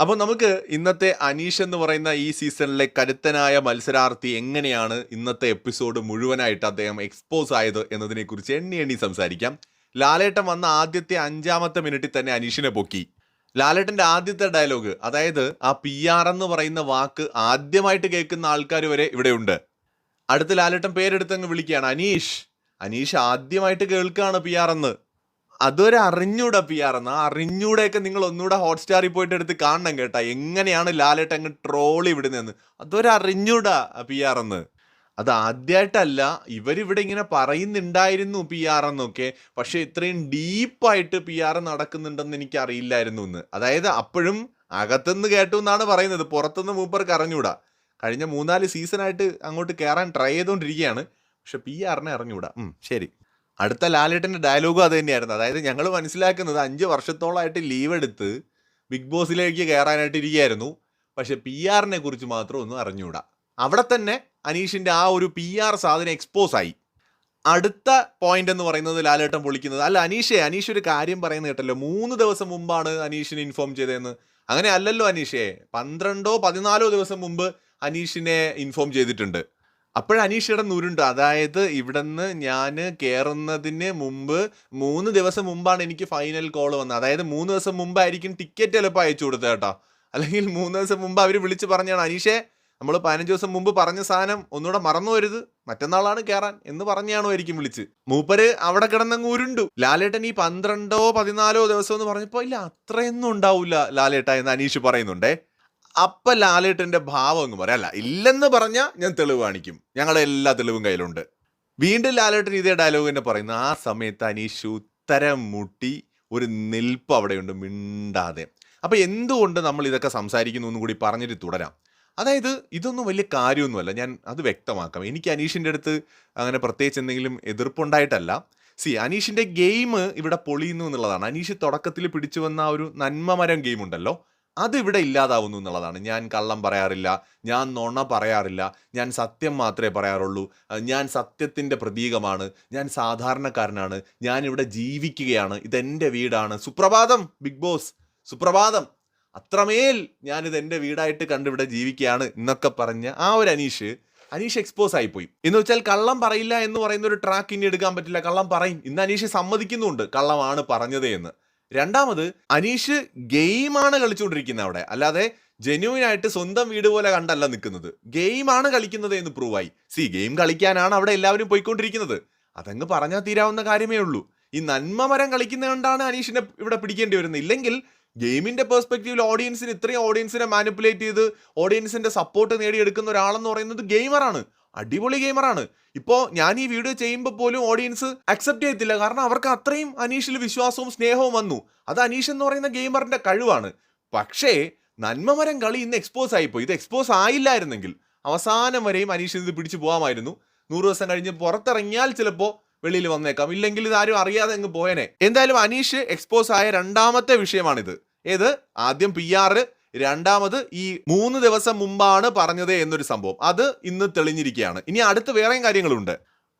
അപ്പോൾ നമുക്ക് ഇന്നത്തെ അനീഷ് എന്ന് പറയുന്ന ഈ സീസണിലെ കരുത്തനായ മത്സരാർത്ഥി എങ്ങനെയാണ് ഇന്നത്തെ എപ്പിസോഡ് മുഴുവനായിട്ട് അദ്ദേഹം എക്സ്പോസ് ആയത് എന്നതിനെക്കുറിച്ച് എണ്ണി എണ്ണി സംസാരിക്കാം. ലാലേട്ടൻ വന്ന ആദ്യത്തെ അഞ്ചാമത്തെ മിനിറ്റിൽ തന്നെ അനീഷിനെ പൊക്കി. ലാലേട്ടന്റെ ആദ്യത്തെ ഡയലോഗ് അതായത് ആ പി ആർ എന്ന് പറയുന്ന വാക്ക് ആദ്യമായിട്ട് കേൾക്കുന്ന ആൾക്കാർ വരെ ഇവിടെയുണ്ട് അടുത്ത് ലാലേട്ടൻ പേരെടുത്തങ്ങ് വിളിക്കുകയാണ്. അനീഷ് അനീഷ് ആദ്യമായിട്ട് കേൾക്കുകയാണ് പി ആർ എന്ന്. അതൊരു അറിഞ്ഞൂടെ പി ആർ എന്നാ. അറിഞ്ഞൂടെയൊക്കെ നിങ്ങൾ ഒന്നുകൂടെ ഹോട്ട്സ്റ്റാറിൽ പോയിട്ട് എടുത്ത് കാണണം കേട്ടാ. എങ്ങനെയാണ് ലാലേട്ട് അങ്ങ് ട്രോളി വിടുന്നതെന്ന് അതൊരു അറിഞ്ഞൂടാ പി ആർ എന്ന്. അത് ആദ്യമായിട്ടല്ല ഇവരിവിടെ ഇങ്ങനെ പറയുന്നുണ്ടായിരുന്നു പി ആർ എന്നൊക്കെ. പക്ഷെ ഇത്രയും ഡീപ്പായിട്ട് പി ആർ നടക്കുന്നുണ്ടെന്ന് എനിക്ക് അറിയില്ലായിരുന്നു എന്ന്. അതായത് അപ്പോഴും അകത്തുനിന്ന് കേട്ടു എന്നാണ് പറയുന്നത്. പുറത്തുനിന്ന് മൂപ്പർക്ക് അറിഞ്ഞൂടാ. കഴിഞ്ഞ മൂന്നാൽ സീസണായിട്ട് അങ്ങോട്ട് കയറാൻ ട്രൈ ചെയ്തുകൊണ്ടിരിക്കുകയാണ് പക്ഷെ പി ആറിനെ അറിഞ്ഞൂടാ. ശരി. അടുത്ത ലാലേട്ടന്റെ ഡയലോഗും അത് തന്നെയായിരുന്നു. അതായത് ഞങ്ങൾ മനസ്സിലാക്കുന്നത് അഞ്ച് വർഷത്തോളമായിട്ട് ലീവ് എടുത്ത് ബിഗ് ബോസിലേക്ക് കയറാനായിട്ട് ഇരിക്കുകയായിരുന്നു. പക്ഷേ പി ആറിനെ കുറിച്ച് മാത്രം ഒന്നും അറിഞ്ഞുകൂടാ. അവിടെ തന്നെ അനീഷിന്റെ ആ ഒരു പി ആർ സാധനം എക്സ്പോസ് ആയി. അടുത്ത പോയിന്റ് എന്ന് പറയുന്നത് ലാലേട്ടൻ പൊളിക്കുന്നത്. അല്ല അനീഷേ അനീഷ് ഒരു കാര്യം പറയുന്നത് കേട്ടല്ലോ. മൂന്ന് ദിവസം മുമ്പാണ് അനീഷിനെ ഇൻഫോം ചെയ്തതെന്ന്. അങ്ങനെ അല്ലല്ലോ അനീഷേ. പന്ത്രണ്ടോ പതിനാലോ ദിവസം മുമ്പ് അനീഷിനെ ഇൻഫോം ചെയ്തിട്ടുണ്ട്. അപ്പോഴ അനീഷയുടെ നൂരുണ്ട് അതായത് ഇവിടുന്ന് ഞാൻ കയറുന്നതിന് മുമ്പ് മൂന്ന് ദിവസം മുമ്പാണ് എനിക്ക് ഫൈനൽ കോൾ വന്നത്. അതായത് മൂന്ന് ദിവസം മുമ്പായിരിക്കും ടിക്കറ്റ് ചിലപ്പോൾ അയച്ചു കൊടുത്തത് കേട്ടോ. അല്ലെങ്കിൽ മൂന്ന് ദിവസം മുമ്പ് അവർ വിളിച്ച് പറഞ്ഞാണ് അനീഷേ നമ്മൾ പതിനഞ്ച് ദിവസം മുമ്പ് പറഞ്ഞ സാധനം ഒന്നുകൂടെ മറന്നു വരുത് മറ്റന്നാളാണ് കയറാൻ എന്ന് പറഞ്ഞാണോ ആയിരിക്കും വിളിച്ച്. മൂപ്പര് അവിടെ കിടന്നങ്ങ് ഉരുണ്ടു. ലാലേട്ടൻ ഈ പന്ത്രണ്ടോ പതിനാലോ ദിവസം എന്ന് പറഞ്ഞപ്പോൾ ഇല്ല അത്രയൊന്നും ഉണ്ടാവില്ല ലാലേട്ട എന്ന് അനീഷ് പറയുന്നുണ്ടേ. അപ്പൊ ലാലേട്ടന്റെ ഭാവം അങ്ങ് പറയാം. അല്ല ഇല്ലെന്ന് പറഞ്ഞാൽ ഞാൻ തെളിവ് കാണിക്കും. ഞങ്ങളുടെ എല്ലാ തെളിവും കയ്യിലുണ്ട്. വീണ്ടും ലാലേട്ടൻ ഇതേ ഡയലോഗ് തന്നെ പറയുന്നു. ആ സമയത്ത് അനീഷ് ഉത്തരം മുട്ടി ഒരു നിൽപ്പ് അവിടെയുണ്ട് മിണ്ടാതെ. അപ്പം എന്തുകൊണ്ട് നമ്മൾ ഇതൊക്കെ സംസാരിക്കുന്നു എന്നും കൂടി പറഞ്ഞിട്ട് തുടരാം. അതായത് ഇതൊന്നും വലിയ കാര്യമൊന്നുമല്ല. ഞാൻ അത് വ്യക്തമാക്കാം. എനിക്ക് അനീഷിന്റെ അടുത്ത് അങ്ങനെ പ്രത്യേകിച്ച് എന്തെങ്കിലും എതിർപ്പുണ്ടായിട്ടല്ല. സി അനീഷിന്റെ ഗെയിം ഇവിടെ പൊളിയുന്നു എന്നുള്ളതാണ്. അനീഷ് തുടക്കത്തിൽ പിടിച്ചു വന്ന ഒരു നന്മമരം ഗെയിം ഉണ്ടല്ലോ അത് ഇവിടെ ഇല്ലാതാവുന്നു എന്നുള്ളതാണ്. ഞാൻ കള്ളം പറയാറില്ല ഞാൻ നുണ പറയാറില്ല ഞാൻ സത്യം മാത്രമേ പറയാറുള്ളൂ. ഞാൻ സത്യത്തിന്റെ പ്രതീകമാണ് ഞാൻ സാധാരണക്കാരനാണ് ഞാൻ ഇവിടെ ജീവിക്കുകയാണ് ഇതെന്റെ വീടാണ്. സുപ്രഭാതം ബിഗ് ബോസ് സുപ്രഭാതം. അത്രമേൽ ഞാനിത് എന്റെ വീടായിട്ട് കണ്ടിവിടെ ജീവിക്കുകയാണ് എന്നൊക്കെ പറഞ്ഞ ആ ഒരു അനീഷ് അനീഷ് എക്സ്പോസ് ആയിപ്പോയി. എന്ന് വെച്ചാൽ കള്ളം പറയില്ല എന്ന് പറയുന്ന ഒരു ട്രാക്ക് ഇനി എടുക്കാൻ പറ്റില്ല. കള്ളം പറയും. ഇന്ന് അനീഷ് സമ്മതിക്കുന്നുണ്ട്. കള്ളമാണ് പറഞ്ഞത് എന്ന് രണ്ടാമത് അനീഷ് ഗെയിമാണ് കളിച്ചുകൊണ്ടിരിക്കുന്നത് അവിടെ. അല്ലാതെ ജെന്യൂൻ ആയിട്ട് സ്വന്തം വീട് പോലെ കണ്ടല്ല നിൽക്കുന്നത്. ഗെയിമാണ് കളിക്കുന്നത് എന്ന് പ്രൂവായി സി ഗെയിം കളിക്കാനാണ് അവിടെ എല്ലാവരും പോയിക്കൊണ്ടിരിക്കുന്നത്. അതങ്ങ് പറഞ്ഞാൽ തീരാവുന്ന കാര്യമേ ഉള്ളൂ. ഈ നന്മ മരം കളിക്കുന്നത് കൊണ്ടാണ് അനീഷിനെ ഇവിടെ പിടിക്കേണ്ടി വരുന്നത്. ഇല്ലെങ്കിൽ ഗെയിമിന്റെ പെർസ്പെക്റ്റീവിൽ ഓഡിയൻസിന് ഇത്രയും ഓഡിയൻസിനെ മാനിപ്പുലേറ്റ് ചെയ്ത് ഓഡിയൻസിന്റെ സപ്പോർട്ട് നേടിയെടുക്കുന്ന ഒരാളെന്ന് പറയുന്നത് ഗെയിമറാണ് അടിപൊളി ഗെയിമറാണ്. ഇപ്പോൾ ഞാൻ ഈ വീഡിയോ ചെയ്യുമ്പോൾ പോലും ഓഡിയൻസ് അക്സെപ്റ്റ് ചെയ്യത്തില്ല. കാരണം അവർക്ക് അത്രയും അനീഷിൽ വിശ്വാസവും സ്നേഹവും വന്നു. അത് അനീഷ് എന്ന് പറയുന്ന ഗെയിമറിന്റെ കഴിവാണ്. പക്ഷേ നന്മമരം കളി ഇന്ന് എക്സ്പോസ് ആയിപ്പോയി. ഇത് എക്സ്പോസ് ആയില്ലായിരുന്നെങ്കിൽ അവസാനം വരെയും അനീഷ് ഇത് പിടിച്ചു പോകാമായിരുന്നു നൂറ് ദിവസം കഴിഞ്ഞ് പുറത്തിറങ്ങിയാൽ ചിലപ്പോൾ വെളിയിൽ വന്നേക്കാം. ഇല്ലെങ്കിൽ ഇതാരും അറിയാതെ അങ്ങ് പോയനെ. എന്തായാലും അനീഷ് എക്സ്പോസ് ആയ രണ്ടാമത്തെ വിഷയമാണിത്. ഏത്? ആദ്യം പി ആറ് രണ്ടാമത് ഈ മൂന്ന് ദിവസം മുമ്പാണ് പറഞ്ഞത് എന്നൊരു സംഭവം. അത് ഇന്ന് തെളിഞ്ഞിരിക്കുകയാണ്. ഇനി അടുത്ത് വേറെയും കാര്യങ്ങളുണ്ട്.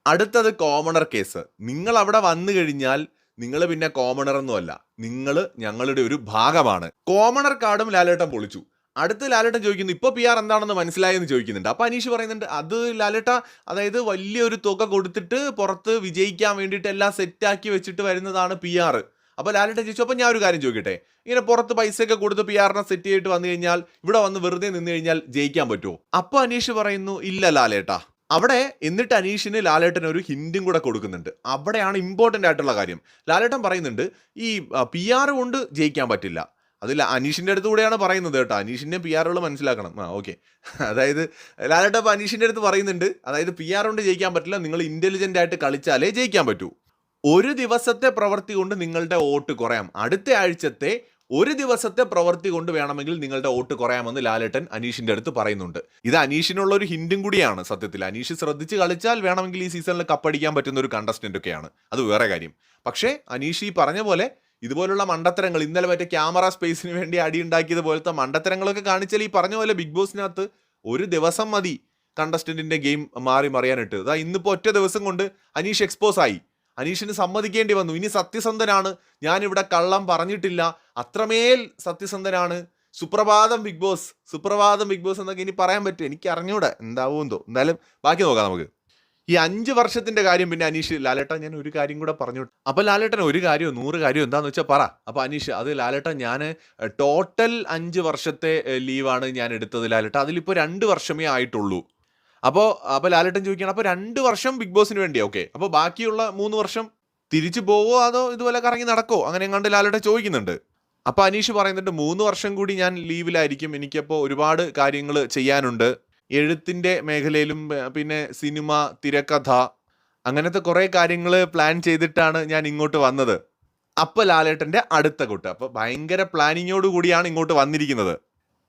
അടുത്തത് കോമണർ കേസ് നിങ്ങൾ അവിടെ വന്നു കഴിഞ്ഞാൽ നിങ്ങൾ പിന്നെ കോമണർ ഒന്നുമല്ല നിങ്ങൾ ഞങ്ങളുടെ ഒരു ഭാഗമാണ്. കോമണർ കാർഡും ലാലേട്ടൻ പൊളിച്ചു. അടുത്ത് ലാലേട്ടൻ ചോദിക്കുന്നു ഇപ്പൊ പി ആർ എന്താണെന്ന് മനസ്സിലായെന്ന് ചോദിക്കുന്നുണ്ട്. അപ്പോൾ അനീഷ് പറയുന്നുണ്ട് അത് ലാലേട്ട അതായത് വലിയൊരു തുക കൊടുത്തിട്ട് പുറത്ത് വിജയിക്കാൻ വേണ്ടിയിട്ട് എല്ലാം സെറ്റാക്കി വെച്ചിട്ട് വരുന്നതാണ് പി ആർ അപ്പൊ ലാലേട്ടൻ ചോദിച്ചു അപ്പോൾ ഞാൻ ഒരു കാര്യം ചോദിക്കട്ടെ? ഇങ്ങനെ പുറത്ത് പൈസയൊക്കെ കൊടുത്ത് പി ആറിനെ സെറ്റ് ചെയ്തിട്ട് വന്നു കഴിഞ്ഞാൽ ഇവിടെ വന്ന് വെറുതെ നിന്ന് കഴിഞ്ഞാൽ ജയിക്കാൻ പറ്റുമോ? അപ്പോൾ അനീഷ് പറയുന്നു ഇല്ല ലാലേട്ടാ. അവിടെ എന്നിട്ട് അനീഷിന് ലാലേട്ടൻ ഒരു ഹിന്റും കൂടെ കൊടുക്കുന്നുണ്ട്. അവിടെയാണ് ഇമ്പോർട്ടന്റ് ആയിട്ടുള്ള കാര്യം. ലാലേട്ടൻ പറയുന്നുണ്ട് ഈ പി ആർ കൊണ്ട് ജയിക്കാൻ പറ്റില്ല. അതിൽ അനീഷിന്റെ അടുത്ത് കൂടെയാണ് പറയുന്നത് കേട്ടോ. അനീഷിന്റെ പി ആറുകൾ മനസ്സിലാക്കണം. ആ ഓക്കെ അതായത് ലാലേട്ടൻ അപ്പോൾ അനീഷിന്റെ അടുത്ത് പറയുന്നുണ്ട് അതായത് പി ആർ കൊണ്ട് ജയിക്കാൻ പറ്റില്ല നിങ്ങൾ ഇന്റലിജന്റ് ആയിട്ട് കളിച്ചാലേ ജയിക്കാൻ പറ്റൂ. ഒരു ദിവസത്തെ പ്രവൃത്തി കൊണ്ട് നിങ്ങളുടെ വോട്ട് കുറയാം. അടുത്ത ആഴ്ചത്തെ ഒരു ദിവസത്തെ പ്രവൃത്തി കൊണ്ട് വേണമെങ്കിൽ നിങ്ങളുടെ വോട്ട് കുറയാമെന്ന് ലാലേട്ടൻ അനീഷിന്റെ അടുത്ത് പറയുന്നുണ്ട്. ഇത് അനീഷിനുള്ള ഒരു ഹിന്റും കൂടിയാണ് സത്യത്തിൽ. അനീഷ് ശ്രദ്ധിച്ച് കളിച്ചാൽ വേണമെങ്കിൽ ഈ സീസണിൽ കപ്പടിക്കാൻ പറ്റുന്ന ഒരു കണ്ടസ്റ്റന്റ് ഒക്കെയാണ്. അത് വേറെ കാര്യം. പക്ഷേ അനീഷ് ഈ പറഞ്ഞ പോലെ ഇതുപോലുള്ള മണ്ടത്തരങ്ങൾ ഇന്നലെ മറ്റേ ക്യാമറ സ്പേസിന് വേണ്ടി അടിയുണ്ടാക്കിയത് പോലത്തെ മണ്ടത്തരങ്ങളൊക്കെ കാണിച്ചാൽ ഈ പറഞ്ഞ പോലെ ബിഗ് ബോസിനകത്ത് ഒരു ദിവസം മതി കണ്ടസ്റ്റന്റിന്റെ ഗെയിം മാറി മറിയാനിട്ട്. അതാ ഇന്നിപ്പോ ഒറ്റ ദിവസം കൊണ്ട് അനീഷ് എക്സ്പോസ് ആയി. അനീഷിന് സമ്മതിക്കേണ്ടി വന്നു. ഇനി സത്യസന്ധനാണ്. ഞാനിവിടെ കള്ളം പറഞ്ഞിട്ടില്ല. അത്രമേൽ സത്യസന്ധനാണ്. സുപ്രഭാതം ബിഗ് ബോസ്. സുപ്രഭാതം ബിഗ് ബോസ് എന്നൊക്കെ ഇനി പറയാൻ പറ്റും എനിക്ക് അറിഞ്ഞൂടെ എന്താവുമെന്തോ എന്തായാലും ബാക്കി നോക്കാം നമുക്ക്. ഈ അഞ്ച് വർഷത്തിന്റെ കാര്യം പിന്നെ അനീഷ് ലാലേട്ടൻ ഞാൻ ഒരു കാര്യം കൂടെ പറഞ്ഞു. അപ്പൊ ലാലേട്ടൻ ഒരു കാര്യമോ നൂറ് കാര്യമോ എന്താന്ന് വെച്ചാൽ പറ. അപ്പൊ അനീഷ് അത് ലാലേട്ടൻ ഞാൻ ടോട്ടൽ അഞ്ച് വർഷത്തെ ലീവാണ് ഞാൻ എടുത്തത് ലാലേട്ടൻ. അതിലിപ്പോ രണ്ട് വർഷമേ ആയിട്ടുള്ളൂ. അപ്പോൾ അപ്പോൾ ലാലേട്ടൻ ചോദിക്കുകയാണ് അപ്പോൾ രണ്ട് വർഷം ബിഗ് ബോസിന് വേണ്ടി ഓക്കെ. അപ്പോൾ ബാക്കിയുള്ള മൂന്ന് വർഷം തിരിച്ചു പോവോ? അതോ ഇതുപോലെ കറങ്ങി നടക്കോ? അങ്ങനെ എങ്ങാണ്ട് ലാലേട്ടൻ ചോദിക്കുന്നുണ്ട്. അപ്പോൾ അനീഷ് പറയുന്നുണ്ട് മൂന്ന് വർഷം കൂടി ഞാൻ ലീവിലായിരിക്കും. എനിക്കപ്പോൾ ഒരുപാട് കാര്യങ്ങൾ ചെയ്യാനുണ്ട്. എഴുത്തിന്റെ മേഖലയിലും പിന്നെ സിനിമ തിരക്കഥ അങ്ങനത്തെ കുറേ കാര്യങ്ങൾ പ്ലാൻ ചെയ്തിട്ടാണ് ഞാൻ ഇങ്ങോട്ട് വന്നത്. അപ്പോൾ ലാലേട്ടന്റെ അടുത്ത കൂട്ട്. അപ്പോൾ ഭയങ്കര പ്ലാനിങ്ങോട് കൂടിയാണ് ഇങ്ങോട്ട് വന്നിരിക്കുന്നത്.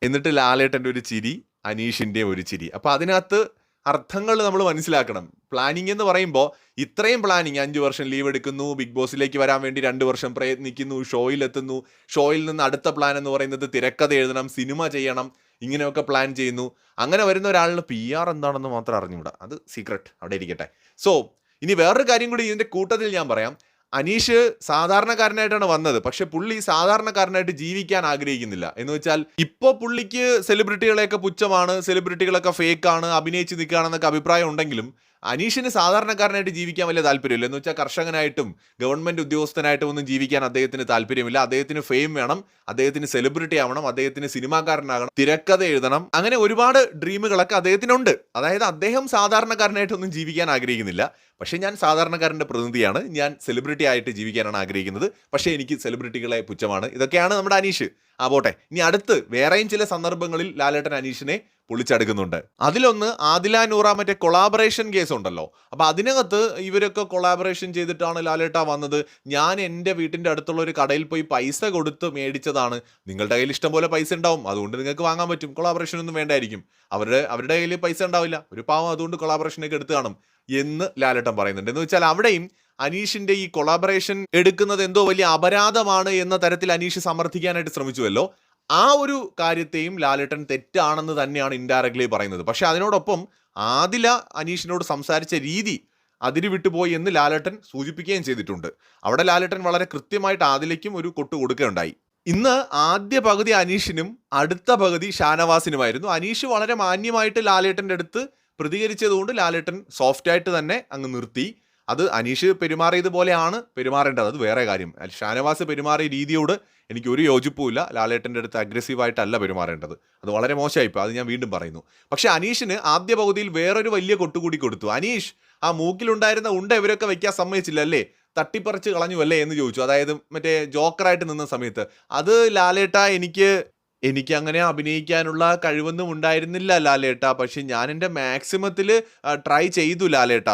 എന്നിട്ട് ലാലേട്ടന്റെ ഒരു ചിരി അനീഷിന്റെ ഒരു ചിരി. അപ്പോൾ അതിനകത്ത് അർത്ഥങ്ങൾ നമ്മൾ മനസ്സിലാക്കണം. പ്ലാനിങ് എന്ന് പറയുമ്പോൾ ഇത്രയും പ്ലാനിങ് അഞ്ച് വർഷം ലീവ് എടുക്കുന്നു ബിഗ് ബോസിലേക്ക് വരാൻ വേണ്ടി രണ്ട് വർഷം പ്രയത്നിക്കുന്നു ഷോയിൽ എത്തുന്നു. ഷോയിൽ നിന്ന് അടുത്ത പ്ലാൻ എന്ന് പറയുന്നത് തിരക്കഥ എഴുതണം സിനിമ ചെയ്യണം ഇങ്ങനെയൊക്കെ പ്ലാൻ ചെയ്യുന്നു. അങ്ങനെ വരുന്ന ഒരാളിന് പി ആർ എന്താണെന്ന് മാത്രം അറിഞ്ഞുകൂടാ. അത് സീക്രട്ട് അവിടെ ഇരിക്കട്ടെ. സോ ഇനി വേറൊരു കാര്യം കൂടി ഇതിന്റെ കൂട്ടത്തിൽ ഞാൻ പറയാം. അനീഷ് സാധാരണക്കാരനായിട്ടാണ് വന്നത്. പക്ഷെ പുള്ളി സാധാരണക്കാരനായിട്ട് ജീവിക്കാൻ ആഗ്രഹിക്കുന്നില്ല. എന്ന് വെച്ചാൽ ഇപ്പോൾ പുള്ളിക്ക് സെലിബ്രിറ്റികളെയൊക്കെ പുച്ഛമാണ് സെലിബ്രിറ്റികളൊക്കെ ഫേക്കാണ് അഭിനയിച്ച് നിൽക്കുകയാണെന്നൊക്കെ അഭിപ്രായം ഉണ്ടെങ്കിലും അനീഷിന് സാധാരണക്കാരനായിട്ട് ജീവിക്കാൻ വലിയ താല്പര്യമില്ല. എന്ന് വെച്ചാൽ കർഷകനായിട്ടും ഗവൺമെന്റ് ഉദ്യോഗസ്ഥനായിട്ടും ഒന്നും ജീവിക്കാൻ അദ്ദേഹത്തിന് താല്പര്യമില്ല. അദ്ദേഹത്തിന് ഫെയിം വേണം. അദ്ദേഹത്തിന് സെലിബ്രിറ്റി ആവണം. അദ്ദേഹത്തിന് സിനിമാക്കാരനാകണം. തിരക്കഥ എഴുതണം. അങ്ങനെ ഒരുപാട് ഡ്രീമുകളൊക്കെ അദ്ദേഹത്തിനുണ്ട്. അതായത് അദ്ദേഹം സാധാരണക്കാരനായിട്ടൊന്നും ജീവിക്കാൻ ആഗ്രഹിക്കുന്നില്ല. പക്ഷേ ഞാൻ സാധാരണക്കാരന്റെ പ്രതിനിധിയാണ്. ഞാൻ സെലിബ്രിറ്റി ആയിട്ട് ജീവിക്കാനാണ് ആഗ്രഹിക്കുന്നത്. പക്ഷേ എനിക്ക് സെലിബ്രിറ്റികളെ പുച്ഛമാണ്. ഇതൊക്കെയാണ് നമ്മുടെ അനീഷ്. ആ പോട്ടെ. ഇനി അടുത്ത് വേറെയും ചില സന്ദർഭങ്ങളിൽ ലാലേട്ടൻ അനീഷിനെ പൊളിച്ചടുക്കുന്നുണ്ട്. അതിലൊന്ന് ആദില നൂറ മറ്റേ കൊളാബറേഷൻ കേസ് ഉണ്ടല്ലോ. അപ്പൊ അതിനകത്ത് ഇവരൊക്കെ കൊളാബറേഷൻ ചെയ്തിട്ടാണ് ലാലേട്ട വന്നത്. ഞാൻ എന്റെ വീട്ടിന്റെ അടുത്തുള്ള ഒരു കടയിൽ പോയി പൈസ കൊടുത്ത് മേടിച്ചതാണ്. നിങ്ങളുടെ കയ്യിൽ ഇഷ്ടം പോലെ പൈസ ഉണ്ടാവും. അതുകൊണ്ട് നിങ്ങൾക്ക് വാങ്ങാൻ പറ്റും. കൊളാബറേഷൻ ഒന്നും വേണ്ടായിരിക്കും. അവരുടെ അവരുടെ കയ്യിൽ പൈസ ഉണ്ടാവില്ല. ഒരു പാവം അതുകൊണ്ട് കൊളാബറേഷനൊക്കെ എടുത്ത് കാണും എന്ന് ലാലേട്ടൻ പറയുന്നുണ്ട്. എന്ന് വെച്ചാൽ അവിടെയും അനീഷിന്റെ ഈ കൊളാബറേഷൻ എടുക്കുന്നത് എന്തോ വലിയ അപരാധമാണ് എന്ന തരത്തിൽ അനീഷ് സമർത്ഥിക്കാനായിട്ട് ശ്രമിച്ചുവല്ലോ. ആ ഒരു കാര്യത്തെയും ലാലേട്ടൻ തെറ്റാണെന്ന് തന്നെയാണ് ഇൻഡയറക്ട്ലി പറയുന്നത്. പക്ഷേ അതിനോടൊപ്പം ആദില അനീഷിനോട് സംസാരിച്ച രീതി അതിര് വിട്ടുപോയി എന്ന് ലാലേട്ടൻ സൂചിപ്പിക്കുകയും ചെയ്തിട്ടുണ്ട്. അവിടെ ലാലേട്ടൻ വളരെ കൃത്യമായിട്ട് ആദിലയ്ക്കും ഒരു കൊട്ട് കൊടുക്കുകയുണ്ടായി. ഇന്ന് ആദ്യ പകുതി അനീഷിനും അടുത്ത പകുതി ഷാനവാസിനുമായിരുന്നു. അനീഷ് വളരെ മാന്യമായിട്ട് ലാലേട്ടന്റെ അടുത്ത് പ്രതികരിച്ചതുകൊണ്ട് ലാലേട്ടൻ സോഫ്റ്റായിട്ട് തന്നെ അങ്ങ് നിർത്തി. അത് അനീഷ് പെരുമാറിയതുപോലെയാണ് പെരുമാറേണ്ടത്. അത് വേറെ കാര്യം. ഷാനവാസ് പെരുമാറിയ രീതിയോട് എനിക്ക് ഒരു യോജിപ്പുമില്ല. ലാലേട്ടന്റെ അടുത്ത് അഗ്രസീവായിട്ടല്ല പെരുമാറേണ്ടത്. അത് വളരെ മോശമായിപ്പോൾ അത് ഞാൻ വീണ്ടും പറയുന്നു. പക്ഷേ അനീഷിന് ആദ്യ പകുതിയിൽ വേറൊരു വലിയ കൊട്ടുകൂടി കൊടുത്തു. അനീഷ് ആ മൂക്കിലുണ്ടായിരുന്ന ഉണ്ട ഇവരൊക്കെ വയ്ക്കാൻ സമ്മതിച്ചില്ല അല്ലേ തട്ടിപ്പറിച്ച് കളഞ്ഞു അല്ലേ എന്ന് ചോദിച്ചു. അതായത് മറ്റേ ജോക്കറായിട്ട് നിന്ന സമയത്ത്. അത് ലാലേട്ട എനിക്ക് എനിക്ക് അങ്ങനെ അഭിനയിക്കാനുള്ള കഴിവൊന്നും ഉണ്ടായിരുന്നില്ല ലാലേട്ട. പക്ഷെ ഞാൻ എന്റെ മാക്സിമത്തിൽ ട്രൈ ചെയ്തു ലാലേട്ട.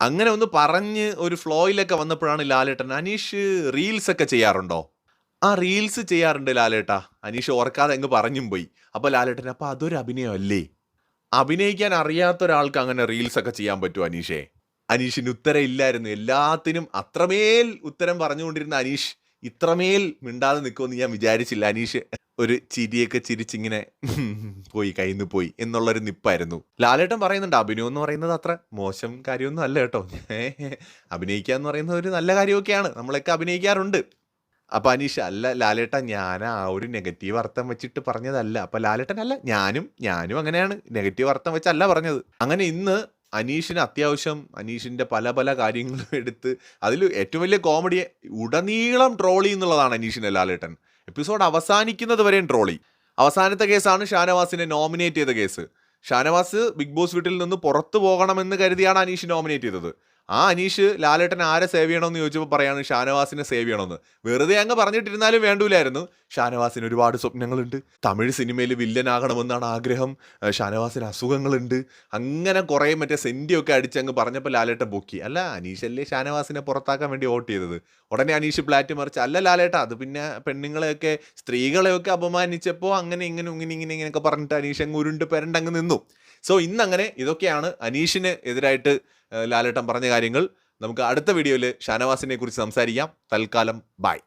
അങ്ങനെ ഒന്ന് പറഞ്ഞ് ഒരു ഫ്ലോയിലൊക്കെ വന്നപ്പോഴാണ് ലാലേട്ടൻ അനീഷ് റീൽസ് ഒക്കെ ചെയ്യാറുണ്ടോ? ആ റീൽസ് ചെയ്യാറുണ്ട് ലാലേട്ടാ. അനീഷ് ഓർക്കാതെ അങ്ങ് പറഞ്ഞും പോയി. അപ്പോൾ ലാലേട്ടൻ അപ്പോൾ അതൊരു അഭിനയമല്ലേ? അഭിനയിക്കാൻ അറിയാത്ത ഒരാൾക്ക് അങ്ങനെ റീൽസ് ഒക്കെ ചെയ്യാൻ പറ്റുമോ അനീഷേ? അനീഷിന് ഉത്തരം ഇല്ലായിരുന്നു എല്ലാത്തിനും അത്രമേൽ ഉത്തരം പറഞ്ഞുകൊണ്ടിരുന്ന അനീഷ് ഇത്രമേൽ മിണ്ടാതെ നിൽക്കുമെന്ന് ഞാൻ വിചാരിച്ചില്ല. അനീഷ് ഒരു ചിരിയൊക്കെ ചിരിച്ചിങ്ങനെ പോയി കയ്യിൽ പോയി എന്നുള്ളൊരു നിപ്പായിരുന്നു. ലാലേട്ടൻ പറയുന്നുണ്ട് അഭിനയം എന്ന് പറയുന്നത് അത്ര മോശം കാര്യമൊന്നും അല്ല കേട്ടോ. അഭിനയിക്കുക എന്ന് പറയുന്നത് ഒരു നല്ല കാര്യമൊക്കെയാണ്. നമ്മളൊക്കെ അഭിനയിക്കാറുണ്ട്. അപ്പം അനീഷ് അല്ല ലാലേട്ട ഞാൻ ആ ഒരു നെഗറ്റീവ് അർത്ഥം വെച്ചിട്ട് പറഞ്ഞതല്ല. അപ്പം ലാലേട്ടൻ അല്ല ഞാനും ഞാനും അങ്ങനെയാണ് നെഗറ്റീവ് അർത്ഥം വെച്ചല്ല പറഞ്ഞത്. അങ്ങനെ ഇന്ന് അനീഷിന് അത്യാവശ്യം അനീഷിന്റെ പല പല കാര്യങ്ങളും എടുത്ത് അതിൽ ഏറ്റവും വലിയ കോമഡി ഉടനീളം ട്രോളി എന്നുള്ളതാണ് അനീഷിന്റെ ലാലേട്ടൻ. എപ്പിസോഡ് അവസാനിക്കുന്നത് വരെയും ട്രോളി അവസാനത്തെ കേസാണ് ഷാനവാസിനെ നോമിനേറ്റ് ചെയ്ത കേസ്. ഷാനവാസ് ബിഗ് ബോസ് വീട്ടിൽ നിന്ന് പുറത്തു പോകണമെന്ന് കരുതിയാണ് അനീഷ് നോമിനേറ്റ് ചെയ്തത്. ആ അനീഷ് ലാലേട്ടൻ ആരെ സേവ് ചെയ്യണമെന്ന് ചോദിച്ചപ്പോൾ പറയാണ് ഷാനവാസിനെ സേവ് ചെയ്യണമെന്ന്. വെറുതെ അങ്ങ് പറഞ്ഞിട്ടിരുന്നാലും വേണ്ടൂലായിരുന്നു. ഷാനവാസിന് ഒരുപാട് സ്വപ്നങ്ങളുണ്ട്. തമിഴ് സിനിമയിൽ വില്ലനാകണമെന്നാണ് ആഗ്രഹം. ഷാനവാസിന് അസുഖങ്ങളുണ്ട്. അങ്ങനെ കുറേ മറ്റേ സെന്റിയൊക്കെ അടിച്ചങ്ങ് പറഞ്ഞപ്പോൾ ലാലേട്ടൻ പൊക്കി അല്ല അനീഷല്ലേ ഷാനവാസിനെ പുറത്താക്കാൻ വേണ്ടി വോട്ട് ചെയ്തത്? ഉടനെ അനീഷ് പ്ലാറ്റ് മറിച്ച് അല്ല ലാലേട്ട അത് പിന്നെ പെണ്ണുങ്ങളെയൊക്കെ സ്ത്രീകളെയൊക്കെ അപമാനിച്ചപ്പോൾ അങ്ങനെ ഇങ്ങനെ ഇങ്ങനെ ഇങ്ങനെ ഇങ്ങനെയൊക്കെ പറഞ്ഞിട്ട് അനീഷ് അങ്ങ് ഉരുണ്ട് പെരണ്ടങ്ങ് നിന്നു. സോ ഇന്നങ്ങനെ ഇതൊക്കെയാണ് അനീഷിന് എതിരായിട്ട് ലാലേട്ടൻ പറഞ്ഞ കാര്യങ്ങൾ നമുക്ക് അടുത്ത വീഡിയോയിൽ ഷാനവാസിനെ കുറിച്ച് സംസാരിക്കാം. തൽക്കാലം ബൈ.